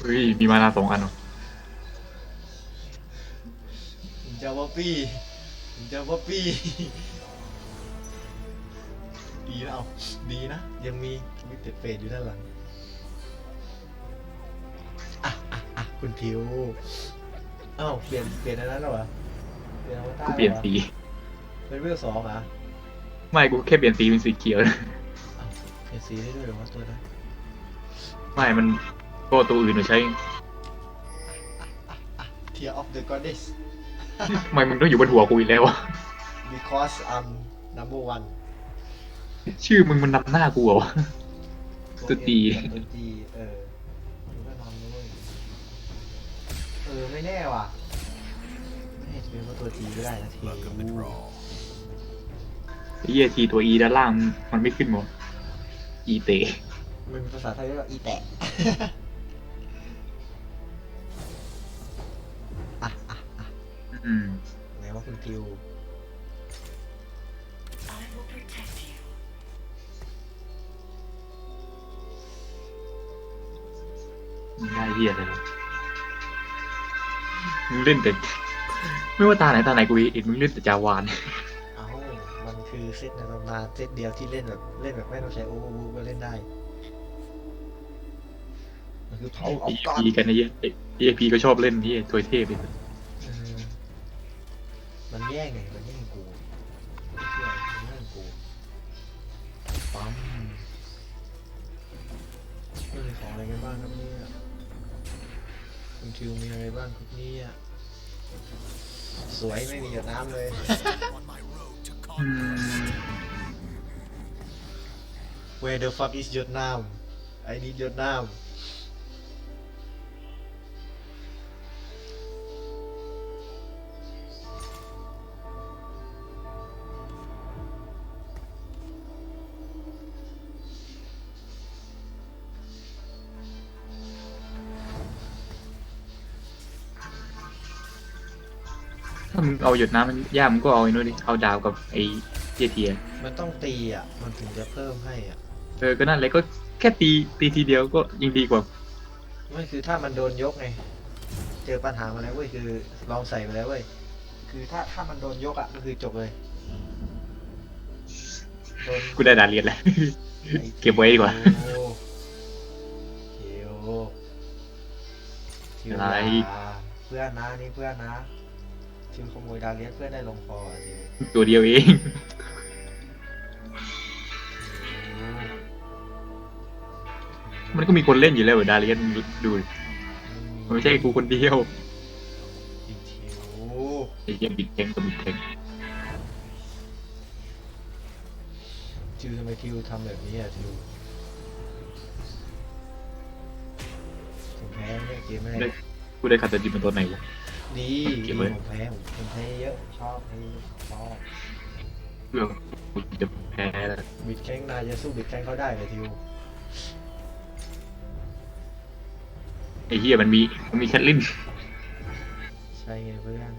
เฮ้ยมีมานาสองอันเหรอผมจะว่าปี้ผมจะว่าปี้ดีนะเอาดีนะ ยังมีมิเตเฟดอยู่ด้านหลังอะอะอะคุณทิวอ้าวเปลี่ยนเปลี่ยนอันนั้นแล้วเหรอเปลี่ยนอวตารกูเปลี่ยนหรอสีเป็นเวลสองเหรอะไม่กูแค่เปลี่ยนสีเป็นสีเขียวนะอ้าวเปลี่ยนสีได้ด้วยเหรอวะตัวนั้นไม่มัน ก็ตัวอื่นมาใช้ Tear of the Goddess ไม่มึงต้องอยู่บนหัวกูอีกแล้วอะ because I'm number one ชื่อมึงมันนำหน้ากูเหรอวะ ตัวจีตัวจีเออมันก็นำด้วยเออ ไม่แน่ว่ะ ไม่แน่จะเป็นว่าตัวจีก็ได้นะที Luck of the draw. ไอ้เหี้ยทีตัวอีด้านล่างมันไม่ขึ้นหมดอีเตะ มันเป็นภาษาไทยเรียกว่าอีแตะ อืมไหนว่าคุณทิว I will protect you. มึงได้เหี้ยอะไรวะมึงเล่นแต่ไม่ว่าตาไหนตาไหนกูเห็นมึงเล่นแต่จาวาน เอ้ามันคือเซตในตำนานเซตเดียวที่เล่นแบบเล่นแบบไม่ต้องใช้โอเวอร์วูก็เล่นได้ มันคือเผาเอาก้อนพีกันไอ้เหี้ยเอพีก็ชอบเล่นที่ถวยเทพเลยเออมันแย่งไงมันแย่งกูไม่เชื่อมันแย่งกูปั๊มเรื่องของอะไรกันบ้างครับเนี่ยคุณทิวมีอะไรบ้างครับเนี่ยสวยไม่มีหยดน้ำเลย On my road to อื conquest. ม Where the fuck is หยดน้ำ I need หยดน้ำ เอาหยดน้ำมันย่ามึงก็เอาไอ้นู่นดิ เอาดาวกับไอ้เจเทียมันต้องตีอะ มันถึงจะเพิ่มให้อะ เออ ก็นั่นเลยก็แค่ตีตีทีเดียวก็ยังดีกว่า ไม่คือถ้ามันโดนยกไง เจอปัญหามาแล้วเว้ยคือลองใส่ไปแล้วเว้ย คือถ้าถ้ามันโดนยกอะก็คือจบเลยโดนกูได้ดาเรียนแล้วเก็บไว้ดีกว่าคิวคิวอะไรอย่าเพื่อนนะนี่เพื่อนนะ คิวขโมยดาวเลียนเพื่อนได้ลงคออะคิวตัวเดียวเอง มันก็มีคนเล่นอยู่แล้วดาเรียนมึงดูดิมันไม่ใช่กูคนเดียวอีกคิวไอ้เหี้ยบิดแทงกับบิดแทงคิวทำไมคิวทำแบบนี้อะคิวผมแพ้เนี่ยเกมไม่ได้ได้ กูได้คาตาจิเป็นตัวไหนวะ ดีเก็บไว้ ผมแพ้ผมผมแพ้เยอะผมชอบให้ชอบเพื่อกูจะแพ้แล้วบิดแข้งนายจะสู้บิดแข้งเขาได้เลยทิวไอ้เหี้ยมันมีมันมีแคทลินใช่ไงเพื่อน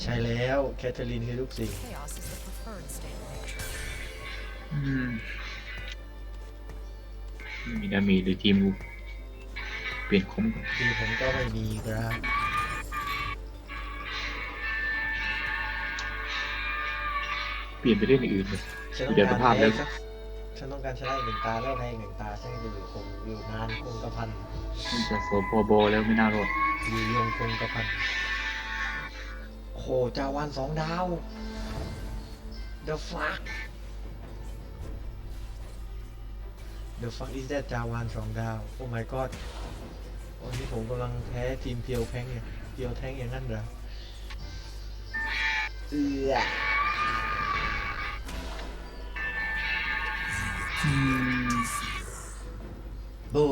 ใช่แล้วแคทเธอรีนคือทุกสิ่ง Chaos is the preferred state of nature. อืมไม่มีดาเมีเลยทีมกูเปลี่ยนคอมก่อน ทีผมก็ไม่มีครับ เปลี่ยนไปเล่นอย่างอื่นเลย ฉันต้องเดี๋ยวการสภาพแพ้แล้วสักฉันต้องการชนะอีกหนึ่งตาแล้วแพ้อีกหนึ่งตาฉันจะอยู่คงอยู่นานคงกระพันมันจะโซโพโบแล้วไม่น่ารอดอยู่ยงคงกระพันโอ้โหจาวันสองดาว The fuck The fuck is that จาวานสองดาวโอ้ my god วันนี้ผมกำลังแพ้ทีมเพียวแพงเนี่ยเพียวแทงอย่างนั้นเหรอเอือ อืมบู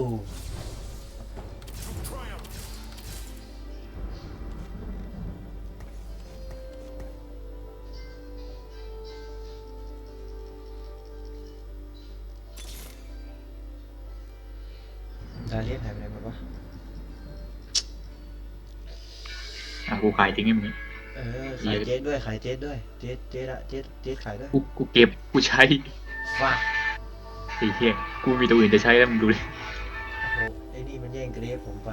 ดาเลียนหายไปไหนหมดวะอะกูขายทิ้งให้มึง เออขายเจ๊ด้วยขายเจ๊ด้วยเจ๊เจ๊ละเจ๊เจ๊ขายด้วยกูกูเก็บกูใช้ฟ้า ไอ้เหี้ยกูมีตัวอื่นจะใช้แล้วมึงดูดิโอ้โหไออ้นี่มันแย่งเกรฟผมไป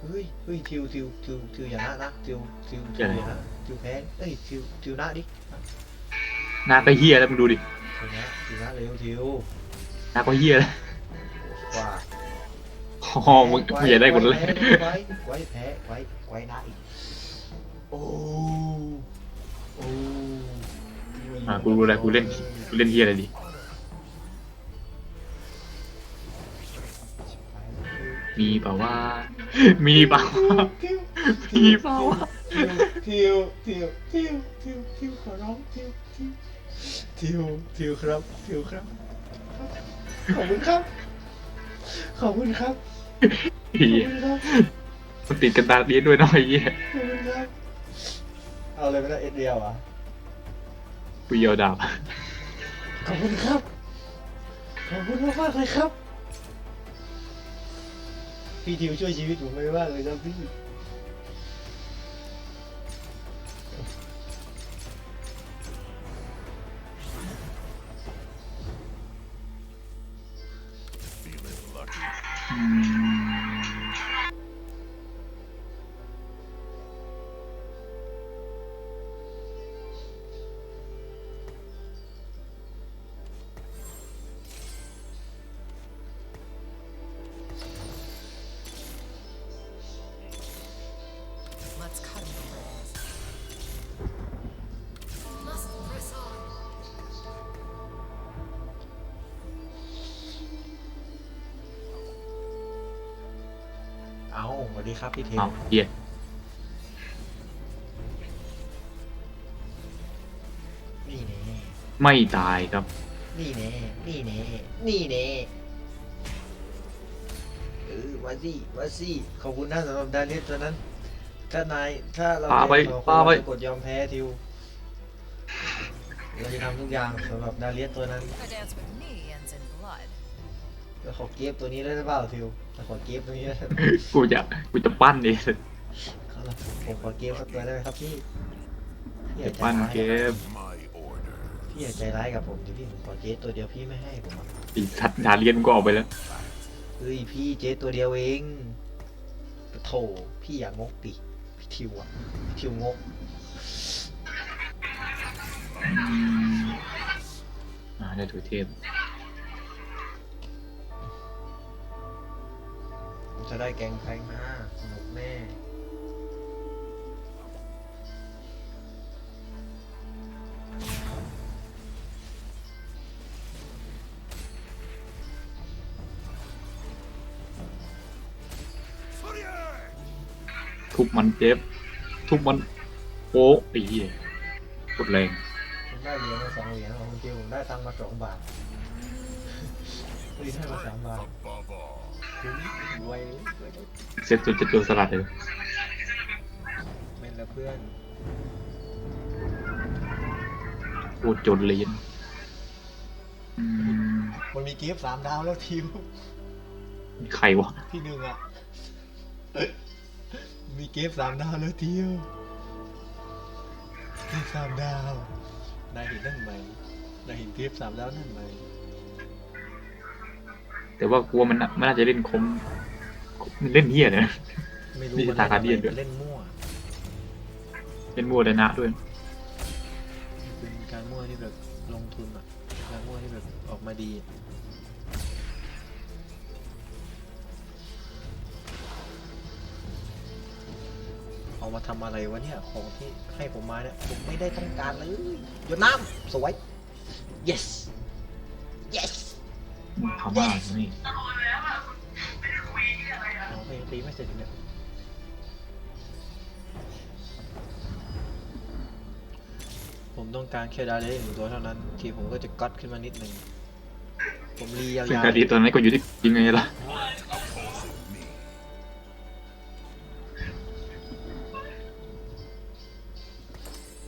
เฮ้ยเฮ้ยทิวทิวทิวทิวอย่านะนะทิวทิวทิวอย่านะทิวแพ้เอ้ยทิวทิวนะดิหน้าก็เฮียแล้วมึงดูดิทิวนะทิวนะเร็วทิวหน้าก็เฮียแล้วว่าอ๋อมึงมึงอย่าได้กดเลยไว้ไว้แพ้ไว้ไว้นะอีกโอ้โอ้อะกูรู้แล้วกูเล่นกูเล่นเฮียอะไรดี มีเปล่าวว่า มีเปล่าวะมีเปล่าวะทิวทิวทิวทิวทิวขอร้องทิวทิวทิวทิวครับทิวครับ ขอบคุณครับ ขอบคุณครับเฮีขอบยคุณครับมันติดกันตาเลี้ยนด้วยเน้อยเฮียขอบคุณครับเอาเลยไม่ได้เอ็ดเดียวอะกูเยียวดาบขอบคุณครับ ขอบคุณมากมากๆเลยครับ พี่ทิวช่วยชีวิตผมไม่มากเลยครับพี่ Feeling lucky. อืม เอาสวัสดีครับพี่ทิวเอาเฮียนี่แน่ไม่ตายครับนี่แน่นี่แน่นี่แน่เออมาสิมาสิขอบคุณนะสำหรับดาริสตัวนั้น ถ้านายถ้าเราปาไปเล่นสองคนปาไปเราจะกดยอมแพ้ทิวเราจะทำทุกอย่างสำหรับดาริสตัวนั้น A ขอเก็บตัวนี้ได้หรือเปล่าทิวเราขอเก็บตัวนี้ได้ไหมกูจะกูจะปั้นเองครับผมขอเก็บสักตัวได้ไหมครับพี่พี่อจะย่าใจปั้นร้ายเกม My order. พี่อย่าใจร้ายกับผมดิพี่ผมขอเจ๊ตัวเดียวพี่ไม่ให้ผมอะไอีสัตว์ดาเลียนมึงก็ออกไปแล้วเฮ้ยพี่เจ๊ตัวเดียวเองโถพี่อย่างงกดิพี่ทิวอะพี่ทิวงกอ่าได้ถือเทพ จะได้แกงแพงนะสนุกแน่ทุบมันเจ็บ ทุบมันโอ้ไอ้เหี้ยกดแรงผมได้เหรียญมาสองเหรียญของคุณทิวผมได้ตังค์มาสองบาทพี่ได้มาสามบาท Above all. รวยรวยได้เซ็ตจนจะตัวสลัดเลยแม่นแล้วเพื่อนโคตรจนเลยยันอืมมันมีเกฟสามดาวแล้วทิวใครวะที่หนึ่งอะ มีเกฟสามดาวแล้วทิวเกฟสามดาว นายเห็นนั่นไหม นายเห็นเกฟสามดาวนั่นไหม แต่ว่ากลัวมันน่ะมันน่าจะเล่นคมมันเล่นเหี้ยเนี่ย ไม่รู้นี่มันตาคาเดียนด้วย เล่นมั่วเล่นมัวแต่นะด้วยเป็นการมั่วที่แบบลงทุนอะการมั่วที่แบบออกมาดีอะเอามาทำอะไรวะเนี่ยของที่ให้ผมมาเนี่ยผมไม่ได้ต้องการเลยหยดน้ำสวย yes yes พม่านี่อ๋อเพลงตีไม่เสร็จอีกเนี่ยผมต้องการแค่ดาเลหนึ่งตัวเท่านั้น ทีผมก็จะก๊อตขึ้นมานิดหนึ่ง ผมรียาซึ่งวคดีตอนนั้นก็อยู่ที่ยังไงล่ะๆ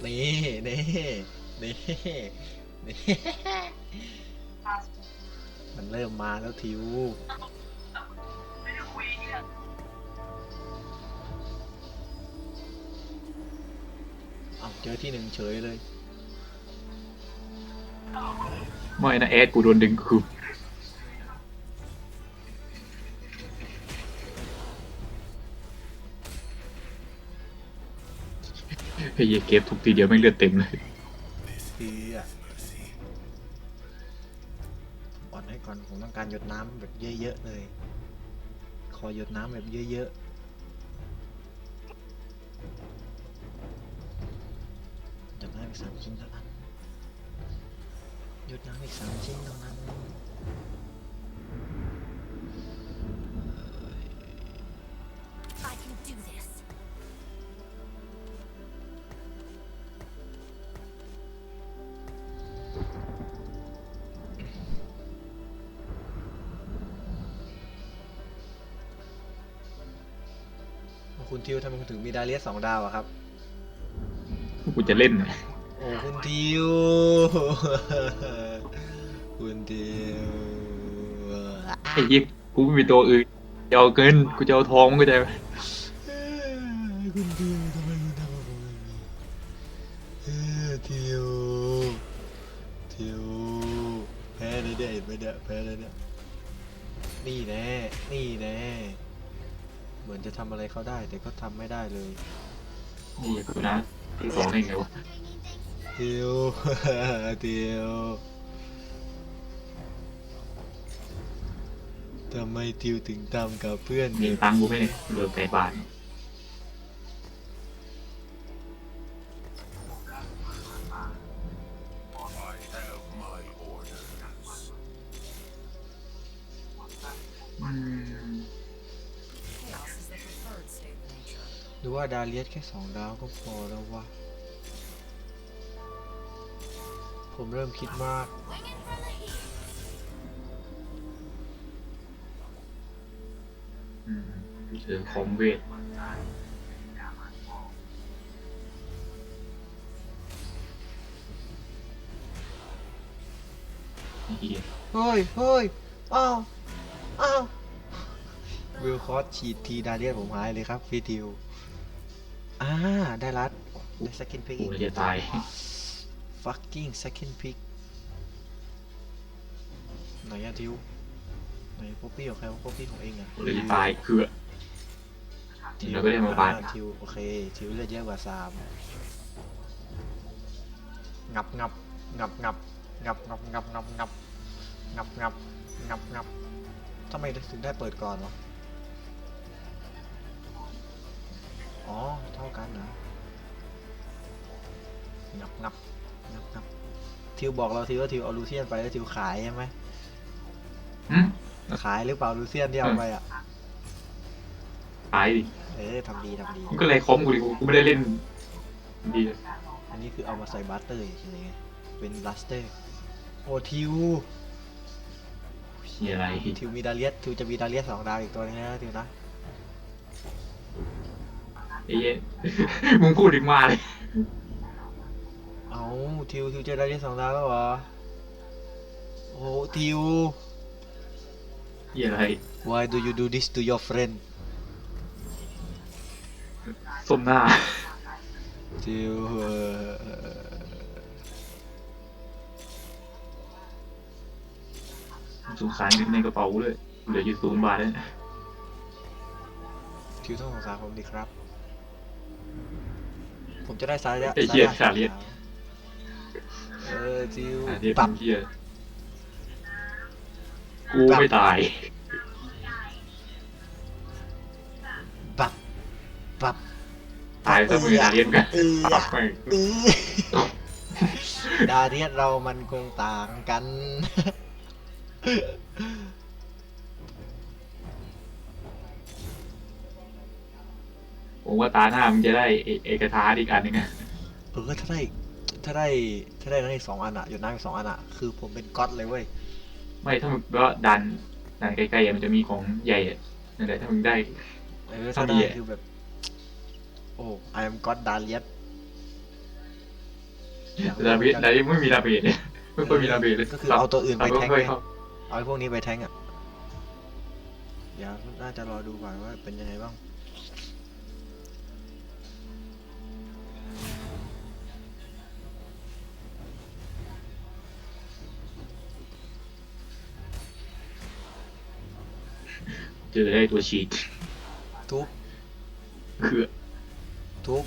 นี่นี่นี่นี่มัน แล้วทิวเอาจอที่หนึ่งเฉยเลย ไม่นะแอดกูโดนดึงคือไอ้ยเก็บทุกทีเดียวไม่เลือดเต็มเลย อนผมต้องการหยดน้ำแบบเยอะๆเลย ขอหยดน้ำแบบเยอะๆหยดน้ำอีกสามชิ้นเท่านั้นหยดน้ำอีกสามชิ้นเท่านั้น คุณทิวทำไมคุณถึงมีดาเลียสสองดาวอะครับ กูจะเล่นน่ะโอ้คุณทิว คุณทิวไอ้เหี้ยกูไม่มีตัวอื่นจะเอาเงินกูจะเอาทองมึงก็จะคุณทิวทำไมคุณทำกับผมแบบนี้เออทิวทิวแพ้เลยเนี่ยเห็นไหมเนี่ยแพ้เลยเนี่ยนี่แน่นี่แน่ เหมือนจะทำอะไรเขาได้ แต่ก็ทำไม่ได้เลยนี่กูนะที่สองได้ไงวะทิวทิวทำไมทิวถึงทำกับเพื่อนมีแบบตังค์กูไหมเนี่ยเหลือแปดบาท I รือว่าดาเลียสแค่สองดาวก็พอแล้ววะ ผมเริ่มคิดมาก Winging for the heat. อืมเจอคอมเวทไอ้เหี้ยเฮ้ยเฮ้ยอ้าว อ้าว วิลคอสฉีดทีดาเลียสผมหายเลยครับพี่ทิว อ่าได้รัดได้ second pick กูอีกจะตาย fucking second pick ไหนอะทิวไหนป๊อปปี้ของใครว่าป๊อปปี้ของเองอะกูเลยจะตายคือทิวเราก็ได้มาบาดอ่ทิวโอเคทิวเลือดเยอะกว่าสามงับงับงับงับงับงับงับงับงับงับงับงับงับทำไมถึงได้เปิดก่อนวะ อ๋อ เท่ากันนะงับงับงับงับทิวบอกเราทิวว่าทิวเอาลูเซียนไปแล้วทิวขายใช่ไหมหืมขายหรือเปล่าลูเซียนที่เอาไปอะ ตายดิเออทำดีทำดี มันก็เลยคอมกูดิกูกูไม่ได้เล่น ดีเลยอันนี้คือเอามาใส่บัสเตอร์เฉยๆไงเป็นบัสเตอร์ โอ้ทิวมีอะไรทิวมีดาเลียสทิวจะมีดาเลียสสองดาวอีกตัวนึงนะทิวนะ ไอ้เหี้ยมึงพูดถึงมาเลยเอาทิวทิวเจอดาเลียสสองดาวแล้วเหรอ โอ้ทิว เหี้ยอะไร Why do you do this to your friend ส้มหน้า ทิวเอ่อสงสารเงินในกระเป๋าเลยเหลืออยู่ศูนย์บาทเลยทิวต้องสงสารผมดีครับ ผมจะได้สายระไอ้เหี้ยขาเลียน เออทิวอันนี้ปรับทำเหี้ยกูไม่ตายปรับปรับตายซะมือดาเลียนกันเออปรับไปเออดาเรียสเรามันคงต่างกัน ผมว่าตาหน้ามึงจะได้เอเอกทาร์อีกอันหนึงอะเออถ้าได้ถ้าได้ถ้าได้นั่นอีกสองอันอะหยดน้ำอีกสองอันอะคือผมเป็นก๊อตเลยเว้ยไม่ถ้ามึงก็ดันดันใกล้ๆอะมันจะมีของใหญ่อะนั่นแหละถ้ามึงได้ เออถ้าถ้าดีได้อะ คือแบบ โอ้ I am God ดาเลียสดาเบดดาเบดไม่มีดาเบดเนี่ยไม่ค่อยมีดาเบดเลยก็คือเอาตัวอื่นไปสับแทงม่ค่ไงอยเข้าเอาไอ้พวกนี้ไปแทงอะเดี๋ยวน่าจะรอดูก่อนว่าเป็นยังไงบ้าง เจอได้ตัวฉีดทุบคือทุบ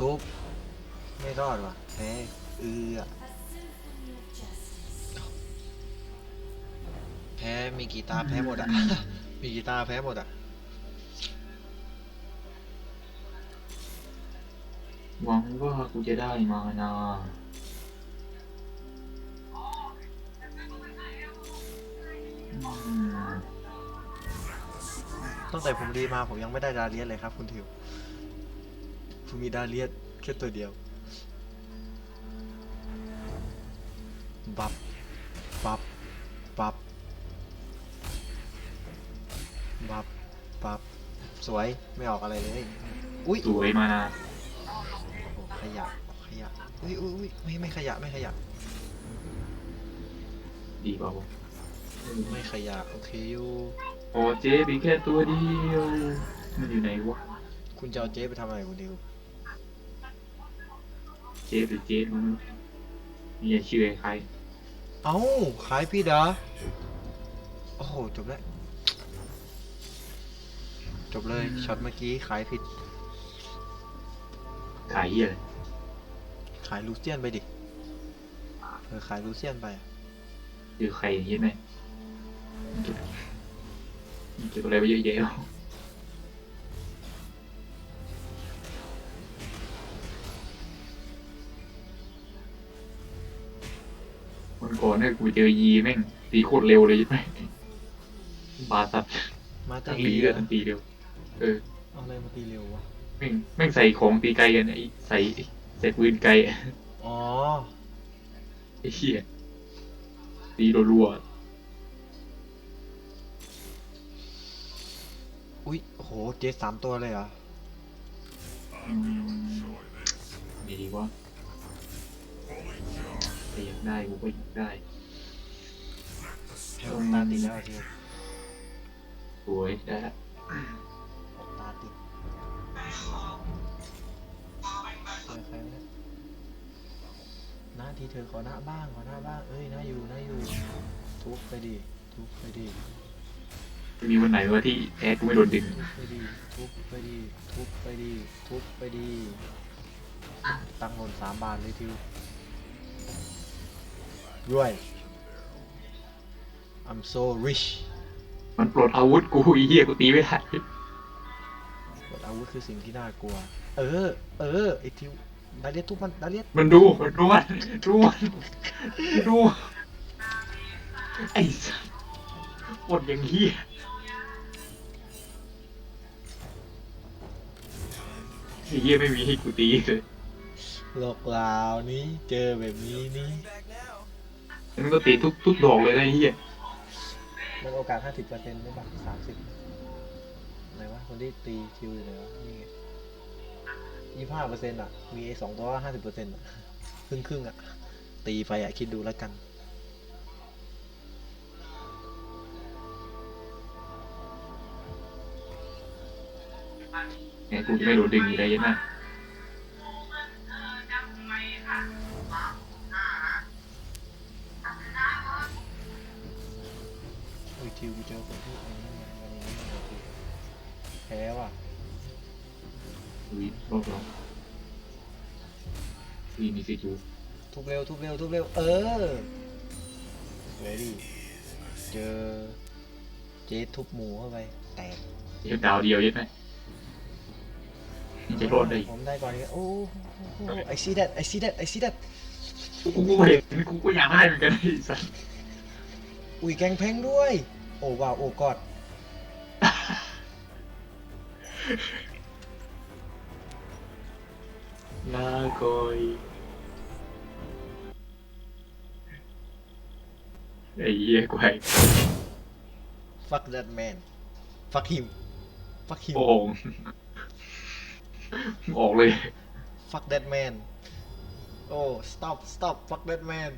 ทุบไม่รอดว่ะแพ้เอือแพ้มีกีตาร์แพ้หมดอะ มีกีตาร์แพ้หมดอะหวังว่ากูจะได้มานาอืม ตั้งแต่ผมรีมาผมยังไม่ได้ดาเลียสเลยครับ คุณทิวผมมีดาเลียสแค่ตัวเดียว บับ บับ บับ บับ บับ สวยไม่ออกอะไรเลย อุ้ยสวยมานาโอ้โหขยะ ขยะ อุ้ยอุ้ยอุ้ยไม่ไม่ขยะไม่ขยะ ดีเปล่าวะไม่ขยะ โอเคอยู่ โอ้เจ๊มีแค่ตัวเดียว มันอยู่ไหนวะ คุณจะเอาเจ๊ไปทำอะไรคุณดิวเจ๊หรือเจ๊มันมีชื่อใคร เอ้าขายพี่ดาโอ้โหจบแล้วจบเลยช็อตเมื่อกี้ขายผิด ขายเหี้ยอะไรขายลูเซียนไปดิเออขายลูเซียนไปอะคือใครอย่างงี้ไหม เก็บเก็บอะไรไปเยอะแยะวะวันก่อนเนี่ยกูเจอยีแม่งตีโคตรเร็วเลยใช่ไหมบาสัตว์มาเตอทั้งร์ตีอีเลยอะทั้งตีเร็ว เออเอาอะไรมาตีเร็ววะ แม่งแม่งใส่ของตีไกลกันไอ้ใส่ใส่ปืนไกลอะอ๋อ ไอ้เหี้ยตีรัวอุ๊ หเจสามตัวเลยเหรอๆอืมดีดีวะแต่อยากได้กูก็อยากได้ออกตาติดแล้วอะเจสวยได้ละออกตาติดเจอใครวะเนี่ยหน้าที่เธอขอหน้าบ้างขอหน้าบ้าง เอ้ยหน้าอยู่หน้าอยู่ ทุบไปดิทุบไปดิจะ มีวันไหนวะที่แอดกูไม่โดนดึงทุบไปดิทุบไปดิทุบไปดิทุบไปดิตังค์หล่นสามบาทเลยทิวรวย I'm so rich มันปลดอาวุธกูไอีเหี้ยกูตีไม่ได้กดอาวุธคือสิ่งที่น่ากลัว เออ เออไอทิวดาเลียสทุบมันดาเลียสมันดูมันดูมันดูมันดูไอ้สัสปลดอย่างเหี้ย ไอ้เหี้ยไม่มีให้กูตีเลยหลอกลาวนี้เจอแบบนี้นี่มันก็ตีทุกทุกดอกเลยนะไอ้เหี้ยมันโอกาส 50%เปอร์เซ็นต์ไม่บ้างสามสิบไหนวะคนที่ตีทิวอยู่ไหนวะนี่ไงยี่ห้าเปอร์เซ็นต์อะ มีไอ้สองตัวห้าสิบเปอร์เซ็นต์อะ ครึ่งครึ่งๆอะ ตีไปอะ คิดดูแล้วกัน ไงกูจะไม่โดนดึงอยู่ได้ยังไงอุ้ยทิวกูเจอคนที่อันนี้มาอันนี้มาทิวแพ้ว่ะอุ้ยรอบเราวีมีสิจูทุบเร็วทุบเร็วทุบเร็วเออสวยดิเจอเจ๊ทุบหมูเข้าไปแตกเดี๋ยวดาวเดียวยังไงมัน จะรอดได้อีกผมได้ก่อนอีกโอ้โห I see that I see that I see that กูกูเห็นกูก็อยากได้เหมือนกันไอ้สัสอุ้ยแกงแพงด้วย โอ้ว้าวโอ้กอดลาคอยไอ้เหี้ยกูให้ fuck that man fuck him fuck him โอ่ง ออกเลย fuck that man โอ้ stop stop fuck that man